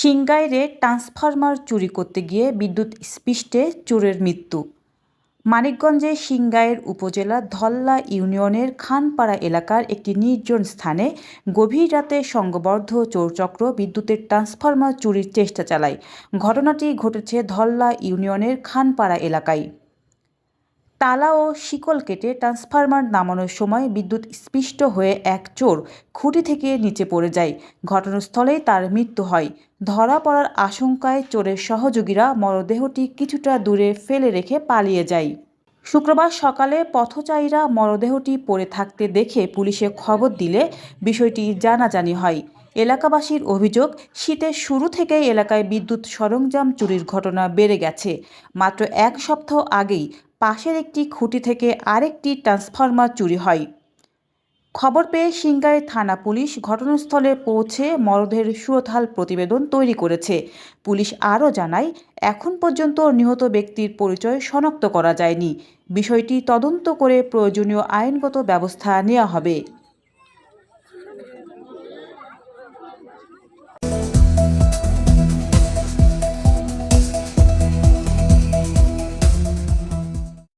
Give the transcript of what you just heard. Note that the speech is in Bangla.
সিংগাইরে ট্রান্সফরমার চুরি করতে গিয়ে বিদ্যুৎ স্পৃষ্টে চোরের মৃত্যু। মানিকগঞ্জে সিংগাইর উপজেলা ধল্লা ইউনিয়নের খানপাড়া এলাকার একটি নির্জন স্থানে গভীর রাতে সংঘবদ্ধ চোরচক্র বিদ্যুতের ট্রান্সফরমার চুরির চেষ্টা চালায়। ঘটনাটি ঘটেছে ধল্লা ইউনিয়নের খানপাড়া এলাকায়। তালা ও শিকল কেটে ট্রান্সফরমার নামানোর সময় বিদ্যুৎ স্পৃষ্ট হয়ে এক চোর খুঁটি থেকে নিচে পড়ে যায়। ঘটনাস্থলেই তার মৃত্যু হয়। ধরা পড়ার আশঙ্কায় চোরের সহযোগীরা মরদেহটি কিছুটা দূরে ফেলে রেখে পালিয়ে যায়। শুক্রবার সকালে পথচারীরা মরদেহটি পড়ে থাকতে দেখে পুলিশে খবর দিলে বিষয়টি জানাজানি হয়। এলাকাবাসীর অভিযোগ, শীতের শুরু থেকেই এলাকায় বিদ্যুৎ সরঞ্জাম চুরির ঘটনা বেড়ে গেছে। মাত্র এক সপ্তাহ আগেই পাশের একটি খুঁটি থেকে আরেকটি ট্রান্সফরমার চুরি হয়। খবর পেয়ে সিংগাই থানা পুলিশ ঘটনাস্থলে পৌঁছে মরদের সুরতহাল প্রতিবেদন তৈরি করেছে। পুলিশ আরও জানায়, এখন পর্যন্ত নিহত ব্যক্তির পরিচয় শনাক্ত করা যায়নি। বিষয়টি তদন্ত করে প্রয়োজনীয় আইনগত ব্যবস্থা নেওয়া হবে।